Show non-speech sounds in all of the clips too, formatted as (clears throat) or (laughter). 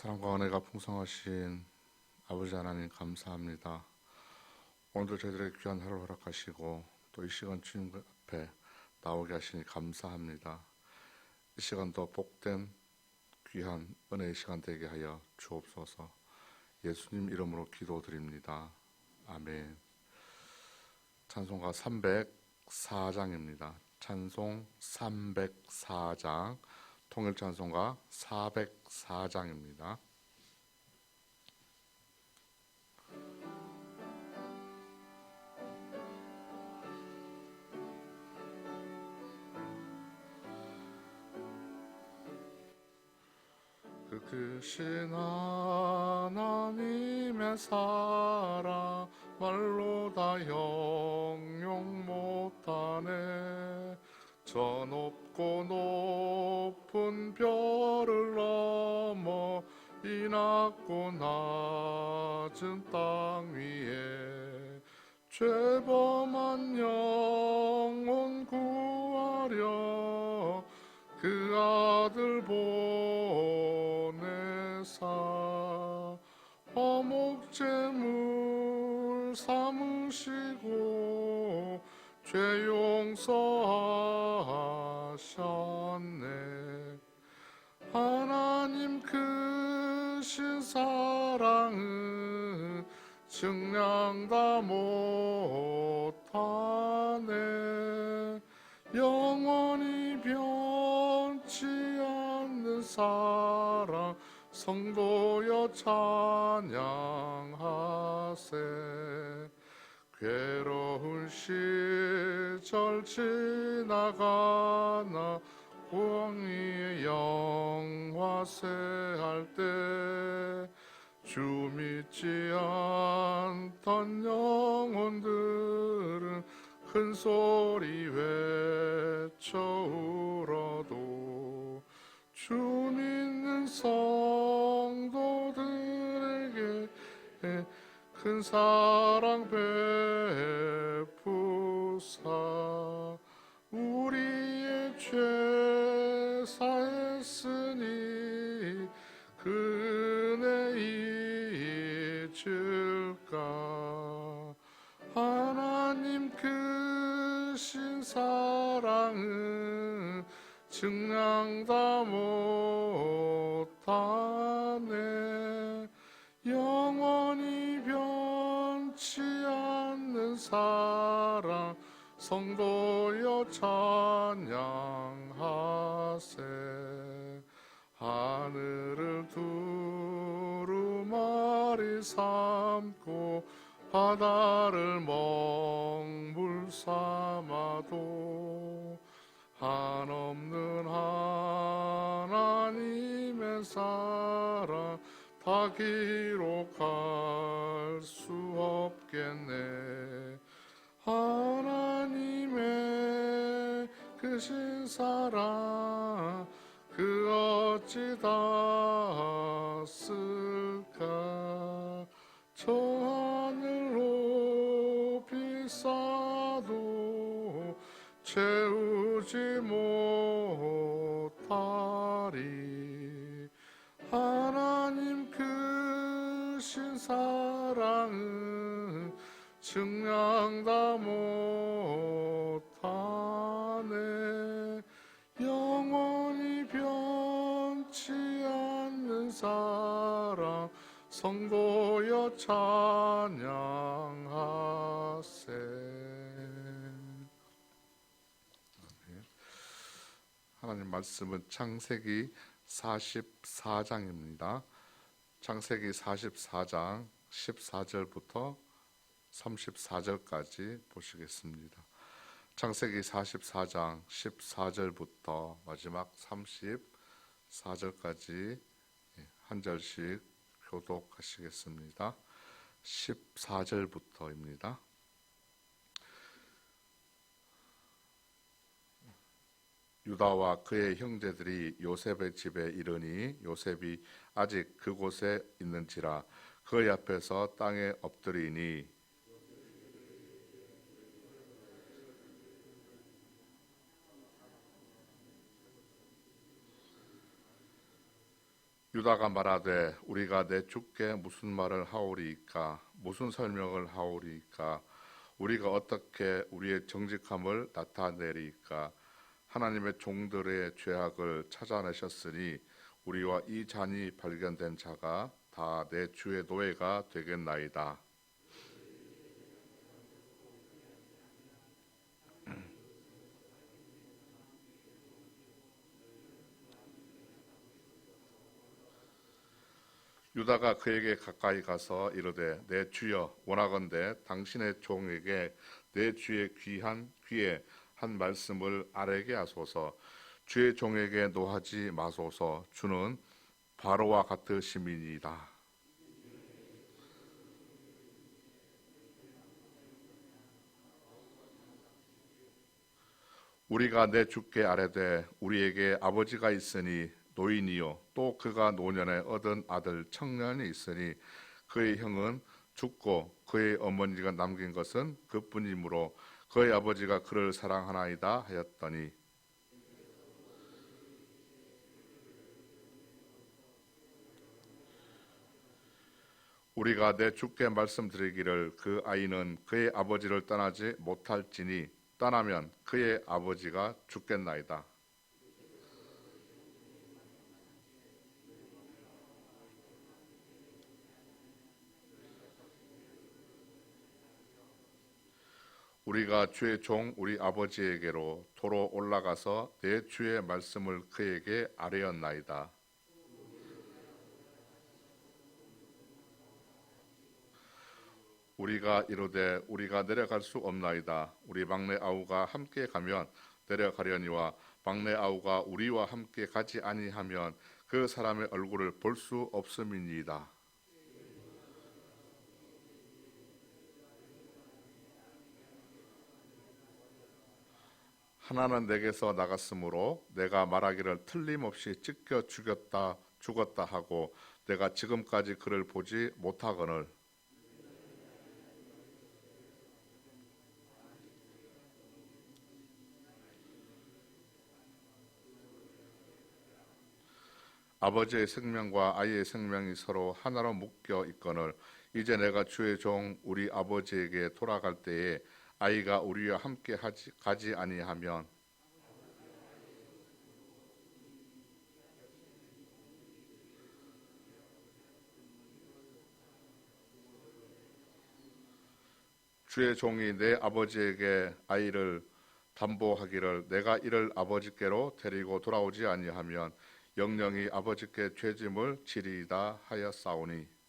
사랑과 은혜가 풍성하신 아버지 하나님 감사합니다. 오늘도 저희들의 귀한 하루 허락하시고 또 이 시간 주님 앞에 나오게 하시니 감사합니다. 이 시간도 복된 귀한 은혜의 시간 되게 하여 주옵소서. 예수님 이름으로 기도드립니다. 아멘. 찬송가 304장입니다. 찬송 304장, 통일 찬송가 404장입니다. 그 크신 하나님의 사랑 말로 다 형용 못하네 저 높고 높은 별을 넘어 이 낮고 낮은 땅 위에 죄범한 영혼 구하려 사랑 성도여 찬양하세. 괴로운 시절 지나가나 광야의 영화세 할 때 주 믿지 않던 영혼들은 큰 소리 외쳐 울어도 주 믿는 성도들에게 큰 사랑 베푸사. 우리의 죄 사했으니 그 은혜 잊을까? 하나님 크신 사랑은 증량 다 못하네. 영원히 변치 않는 사랑 성도여 찬양하세. 하늘을 두루마리 삼고 바다를 먹물 삼아도 한없는 하나님의 사랑 다 기록할 수 없겠네. 하나님의 크신 사랑 그 어찌 다 쓸까? 저 하늘 높이 쌓아도 채우 지 못하리 하나님 말씀은 창세기 44장입니다. 창세기 44장 14절부터 34절까지 보시겠습니다. 창세기 44장 14절부터 마지막 34절까지 한 절씩 교독하시겠습니다. 14절부터입니다. 유다와 그의 형제들이 요셉의 집에 이르니 요셉이 아직 그곳에 있는지라 그의 앞에서 땅에 엎드리니. 유다가 말하되 우리가 내 주께 무슨 말을 하오리이까? 무슨 설명을 하오리이까? 우리가 어떻게 우리의 정직함을 나타내리이까 하나님의 종들의 죄악을 찾아내셨으니 우리와 이 잔이 발견된 자가 다 내 주의 노예가 되겠나이다. (clears throat) 유다가 그에게 가까이 가서 이르되 내 주여 원하건대 당신의 종에게 내 주의 귀한 귀에 한 말씀을 아래게 하소서. 주의 종에게 노하지 마소서. 주는 바로와 같으심이니이다. 우리가 내 주께 아뢰되 우리에게 아버지가 있으니 노인이요. 또 그가 노년에 얻은 아들 청년이 있으니 그의 형은 죽고 그의 어머니가 남긴 것은 그뿐이므로 그의 아버지가 그를 사랑하나이다 하였더니 우리가 내 주께 말씀드리기를 그 아이는 그의 아버지를 떠나지 못할지니 떠나면 그의 아버지가 죽겠나이다. 우리가 주의 종 우리 아버지에게로 도로 올라가서 내 주의 말씀을 그에게 아뢰었나이다. 우리가 이르되 우리가 내려갈 수 없나이다. 우리 막내 아우가 함께 가면 내려가려니와 막내 아우가 우리와 함께 가지 아니하면 그 사람의 얼굴을 볼 수 없음이니이다. 하나는 내게서 나갔으므로 내가 말하기를 틀림없이 찢겨 죽였다 죽었다 하고 내가 지금까지 그를 보지 못하거늘. 아버지의 생명과 아이의 생명이 서로 하나로 묶여 있거늘. 이제 내가 주의 종 우리 아버지에게 돌아갈 때에 아이가 우리와 함께 하지, 가지 아니하면 주의 종이 내 아버지에게 아이를 담보하기를 내가 이를 아버지께로 데리고 돌아오지 아니하면 영영이 아버지께 죄짐을 지리이다 하였사오니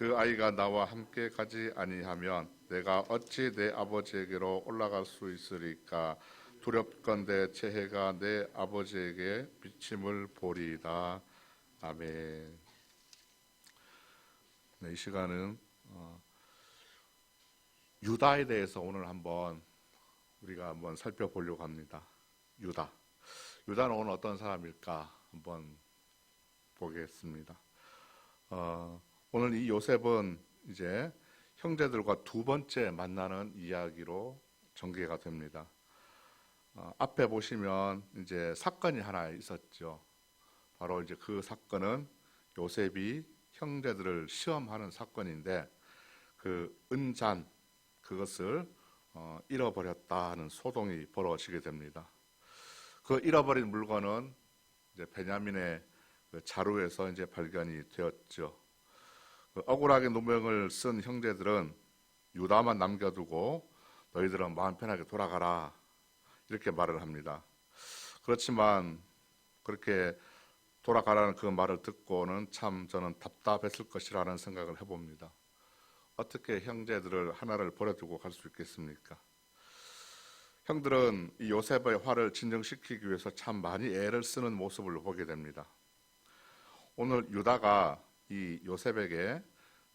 그 아이가 나와 함께 가지 아니하면 내가 어찌 내 아버지에게로 올라갈 수 있으리까 두렵건대 재해가 내 아버지에게 비침을 보리이다 아멘. 네, 이 시간은 어, 유다에 대해서 오늘 한번 우리가 한번 살펴보려고 합니다. 유다. 유다는 오늘 어떤 사람일까 한번 보겠습니다. 어, 오늘 이 요셉은 이제 형제들과 두 번째 만나는 이야기로 전개가 됩니다. 어, 앞에 보시면 이제 사건이 하나 있었죠. 바로 이제 그 사건은 요셉이 형제들을 시험하는 사건인데 그 은잔 그것을 어, 잃어버렸다 하는 소동이 벌어지게 됩니다. 그 잃어버린 물건은 이제 베냐민의 그 자루에서 이제 발견이 되었죠. 그 억울하게 누명을 쓴 형제들은 유다만 남겨두고 너희들은 마음 편하게 돌아가라 이렇게 말을 합니다. 그렇지만 그렇게 돌아가라는 그 말을 듣고는 참 저는 답답했을 것이라는 생각을 해봅니다. 어떻게 형제들을 하나를 버려두고 갈 수 있겠습니까? 형들은 이 요셉의 화를 진정시키기 위해서 참 많이 애를 쓰는 모습을 보게 됩니다. 오늘 유다가 이 요셉에게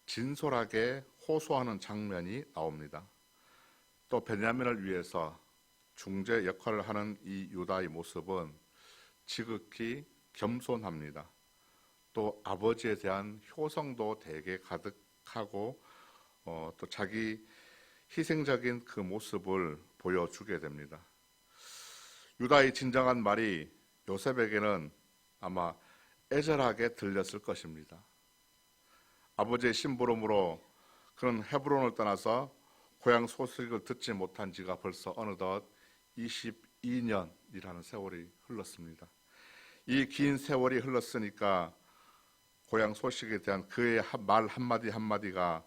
진솔하게 호소하는 장면이 나옵니다. 또 베냐민을 위해서 중재 역할을 하는 이 유다의 모습은 지극히 겸손합니다. 또 아버지에 대한 효성도 되게 가득하고 어, 또 자기 희생적인 그 모습을 보여주게 됩니다. 유다의 진정한 말이 요셉에게는 아마 애절하게 들렸을 것입니다. 아버지의 심부름으로 그는 헤브론을 떠나서 고향 소식을 듣지 못한 지가 벌써 어느덧 22년이라는 세월이 흘렀습니다. 이 긴 세월이 흘렀으니까 고향 소식에 대한 그의 한- 말 한마디 한마디가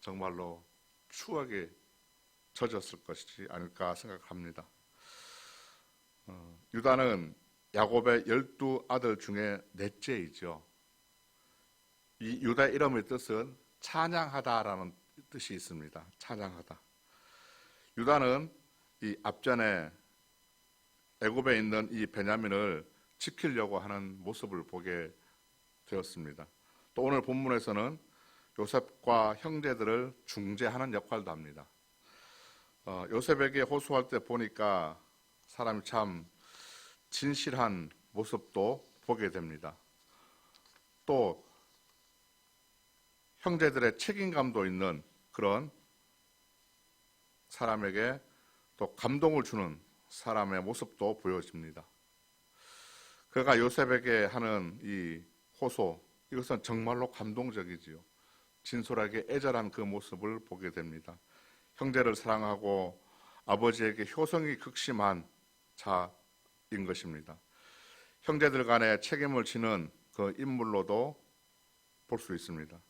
정말로 추억에 젖었을 것이지 않을까 생각합니다. 어, 유다는 야곱의 열두 아들 중에 넷째이죠. 이 유다 이름의 뜻은 찬양하다라는 뜻이 있습니다. 찬양하다. 유다는 이 앞전에 애굽에 있는 이 베냐민을 지키려고 하는 모습을 보게 되었습니다. 또 오늘 본문에서는 요셉과 형제들을 중재하는 역할도 합니다. 어, 요셉에게 호소할 때 보니까 사람이 참 진실한 모습도 보게 됩니다. 또 형제들의 책임감도 있는 그런 사람에게 또 감동을 주는 사람의 모습도 보여집니다. 그가 요셉에게 하는 이 호소, 이것은 정말로 감동적이지요. 진솔하게 애절한 그 모습을 보게 됩니다. 형제를 사랑하고 아버지에게 효성이 극심한 자인 것입니다. 형제들 간에 책임을 지는 그 인물로도 볼 수 있습니다.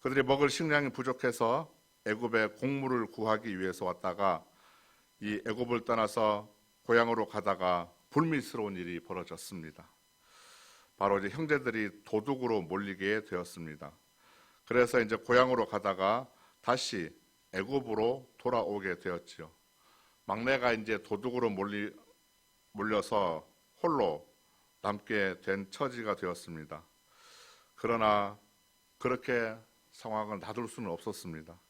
그들이 먹을 식량이 부족해서 애굽에 곡물을 구하기 위해서 왔다가 이 애굽을 떠나서 고향으로 가다가 불미스러운 일이 벌어졌습니다. 바로 이제 형제들이 도둑으로 몰리게 되었습니다. 그래서 이제 고향으로 가다가 다시 애굽으로 돌아오게 되었지요. 막내가 이제 도둑으로 몰리 몰려서 홀로 남게 된 처지가 되었습니다. 그러나 그렇게 상황을 놔둘 수는 없었습니다.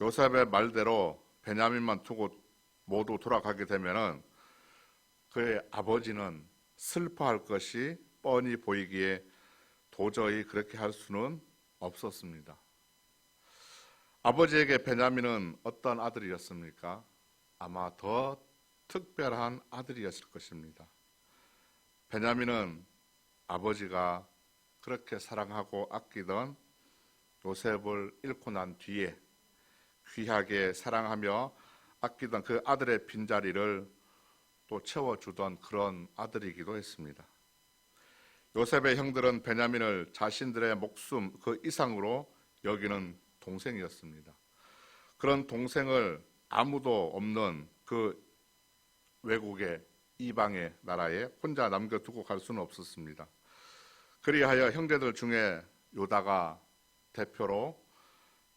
요셉의 말대로 베냐민만 두고 모두 돌아가게 되면은 그의 아버지는 슬퍼할 것이 뻔히 보이기에 도저히 그렇게 할 수는 없었습니다. 아버지에게 베냐민은 어떤 아들이었습니까? 아마 더 특별한 아들이었을 것입니다. 베냐민은 아버지가 그렇게 사랑하고 아끼던 요셉을 잃고 난 뒤에 귀하게 사랑하며 아끼던 그 아들의 빈자리를 또 채워주던 그런 아들이기도 했습니다. 요셉의 형들은 베냐민을 자신들의 목숨 그 이상으로 여기는 동생이었습니다. 그런 동생을 아무도 없는 그 외국의 이방의 나라에 혼자 남겨두고 갈 수는 없었습니다. 그리하여 형제들 중에 요다가 대표로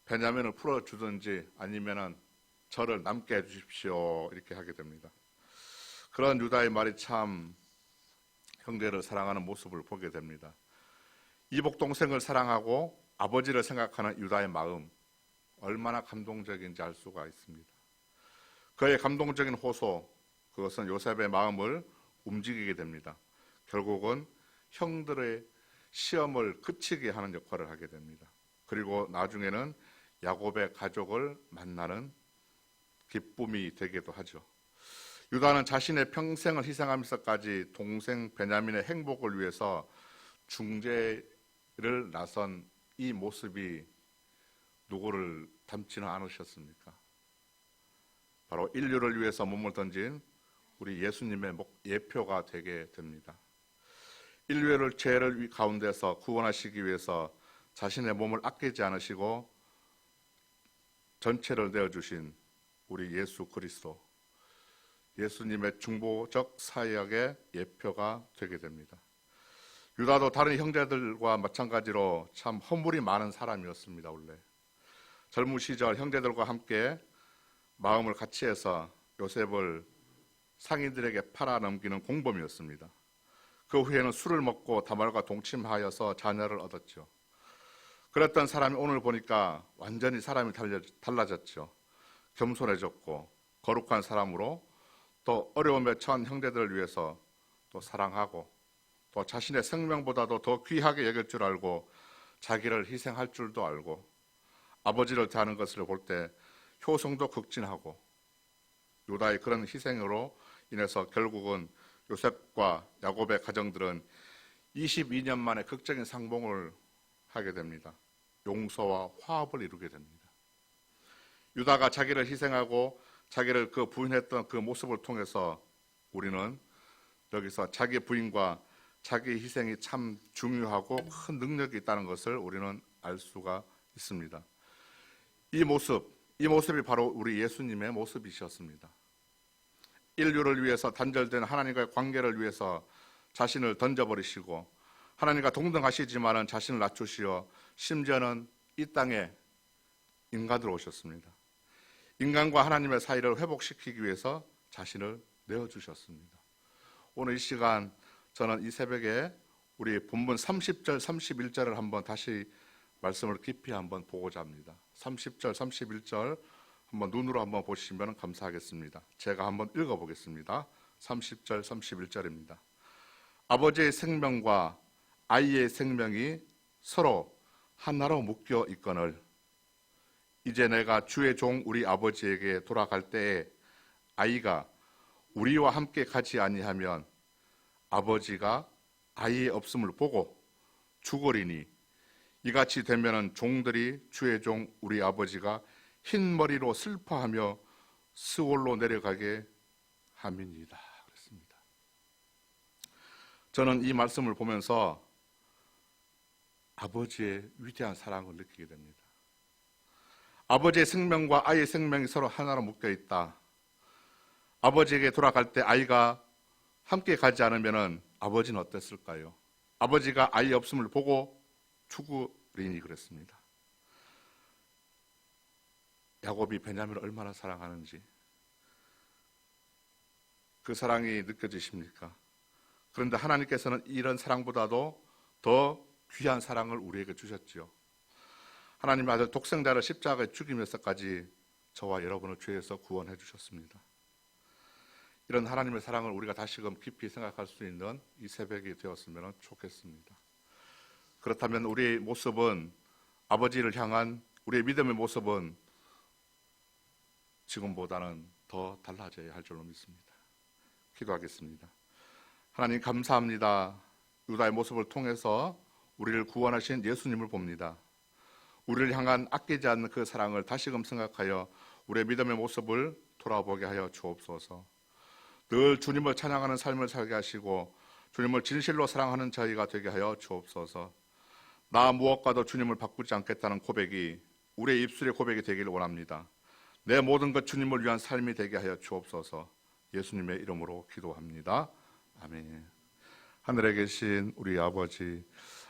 베냐민을 풀어주든지 아니면은 저를 남게 해주십시오 이렇게 하게 됩니다. 그런 유다의 말이 참 형제를 사랑하는 모습을 보게 됩니다. 이복 동생을 사랑하고 아버지를 생각하는 유다의 마음 얼마나 감동적인지 알 수가 있습니다. 그의 감동적인 호소 그것은 요셉의 마음을 움직이게 됩니다. 결국은 형들의 시험을 그치게 하는 역할을 하게 됩니다. 그리고 나중에는 야곱의 가족을 만나는 기쁨이 되기도 하죠. 유다는 자신의 평생을 희생하면서까지 동생 베냐민의 행복을 위해서 중재를 나선 이 모습이 누구를 닮지는 않으셨습니까? 바로 인류를 위해서 몸을 던진 우리 예수님의 목- 예표가 되게 됩니다. 인류를 죄를 가운데서 구원하시기 위해서 자신의 몸을 아끼지 않으시고 전체를 내어 주신 우리 예수 그리스도 예수님의 중보적 사역의 예표가 되게 됩니다. 유다도 다른 형제들과 마찬가지로 참 허물이 많은 사람이었습니다. 원래 젊은 시절 형제들과 함께 마음을 같이 해서 요셉을 상인들에게 팔아 넘기는 공범이었습니다. 그 후에는 술을 먹고 다말과 동침하여서 자녀를 얻었죠. 그랬던 사람이 오늘 보니까 완전히 사람이 달라졌죠. 겸손해졌고 거룩한 사람으로 또 어려움에 처한 형제들을 위해서 또 사랑하고 또 자신의 생명보다도 더 귀하게 여길 줄 알고 자기를 희생할 줄도 알고 아버지를 대하는 것을 볼 때 효성도 극진하고 유다의 그런 희생으로 인해서 결국은 요셉과 야곱의 가정들은 22년 만에 극적인 상봉을 하게 됩니다. 용서와 화합을 이루게 됩니다. 유다가 자기를 희생하고 자기를 그 부인했던 그 모습을 통해서 우리는 여기서 자기 부인과 자기 희생이 참 중요하고 큰 능력이 있다는 것을 우리는 알 수가 있습니다. 이 모습, 이 모습이 바로 우리 예수님의 모습이셨습니다. 인류를 위해서 단절된 하나님과의 관계를 위해서 자신을 던져버리시고 하나님과 동등하시지만은 자신을 낮추시어 심지어는 이 땅에 인간으로 오셨습니다. 인간과 하나님의 사이를 회복시키기 위해서 자신을 내어주셨습니다. 오늘 이 시간 저는 이 새벽에 우리 본문 30절, 31절을 한번 다시 말씀을 깊이 한번 보고자 합니다. 30절, 31절 한번 눈으로 한번 보시면 감사하겠습니다. 제가 한번 읽어보겠습니다. 30절, 31절입니다. 아버지의 생명과 아이의 생명이 서로 하나로 묶여 있거늘 이제 내가 주의 종 우리 아버지에게 돌아갈 때에 아이가 우리와 함께 가지 아니하면 아버지가 아이의 없음을 보고 죽으리니 이같이 되면은 종들이 주의 종 우리 아버지가 흰 머리로 슬퍼하며 스올로 내려가게 함이니이다. 그랬습니다. 저는 이 말씀을 보면서 아버지의 위대한 사랑을 느끼게 됩니다. 아버지의 생명과 아이의 생명이 서로 하나로 묶여 있다. 아버지에게 돌아갈 때 아이가 함께 가지 않으면 아버지는 어땠을까요? 아버지가 아이 없음을 보고 죽으리니 그랬습니다. 야곱이 베냐민을 얼마나 사랑하는지 그 사랑이 느껴지십니까? 그런데 하나님께서는 이런 사랑보다도 더 귀한 사랑을 우리에게 주셨지요. 하나님 아들 독생자를 십자가에 죽이면서까지 저와 여러분을 죄에서 구원해 주셨습니다. 이런 하나님의 사랑을 우리가 다시금 깊이 생각할 수 있는 이 새벽이 되었으면 좋겠습니다. 그렇다면 우리의 모습은 아버지를 향한 우리의 믿음의 모습은 지금보다는 더 달라져야 할 줄로 믿습니다. 기도하겠습니다. 하나님 감사합니다. 유다의 모습을 통해서 우리를 구원하신 예수님을 봅니다. 우리를 향한 아끼지 않는 그 사랑을 다시금 생각하여 우리의 믿음의 모습을 돌아보게 하여 주옵소서. 늘 주님을 찬양하는 삶을 살게 하시고 주님을 진실로 사랑하는 저희가 되게 하여 주옵소서. 나 무엇과도 주님을 바꾸지 않겠다는 고백이 우리의 입술의 고백이 되기를 원합니다. 내 모든 것 주님을 위한 삶이 되게 하여 주옵소서. 예수님의 이름으로 기도합니다. 아멘. 하늘에 계신 우리 아버지,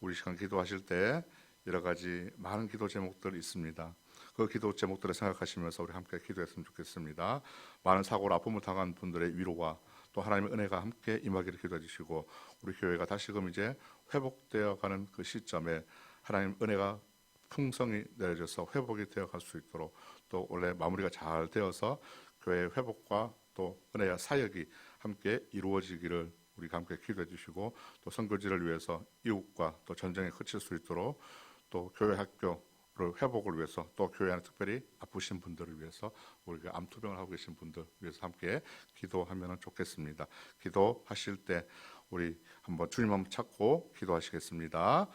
우리 시간 기도하실 때 여러 가지 많은 기도 제목들 있습니다. 그 기도 제목들을 생각하시면서 우리 함께 기도했으면 좋겠습니다. 많은 사고로 아픔을 당한 분들의 위로와 또 하나님의 은혜가 함께 임하기를 기도해 주시고 우리 교회가 다시금 이제 회복되어 가는 그 시점에 하나님 은혜가 풍성이 내려져서 회복이 되어 갈 수 있도록 또 원래 마무리가 잘 되어서 교회의 회복과 또 은혜와 사역이 함께 이루어지기를 우리가 함께 기도해 주시고 또 선교지를 위해서 이웃과 또 전쟁에 그칠 수 있도록 또 교회 학교를 회복을 위해서 또 교회 안에 특별히 아프신 분들을 위해서 우리가 암투병을 하고 계신 분들 위해서 함께 기도하면 좋겠습니다. 기도하실 때 우리 한번 주님 한번 찾고 기도하시겠습니다.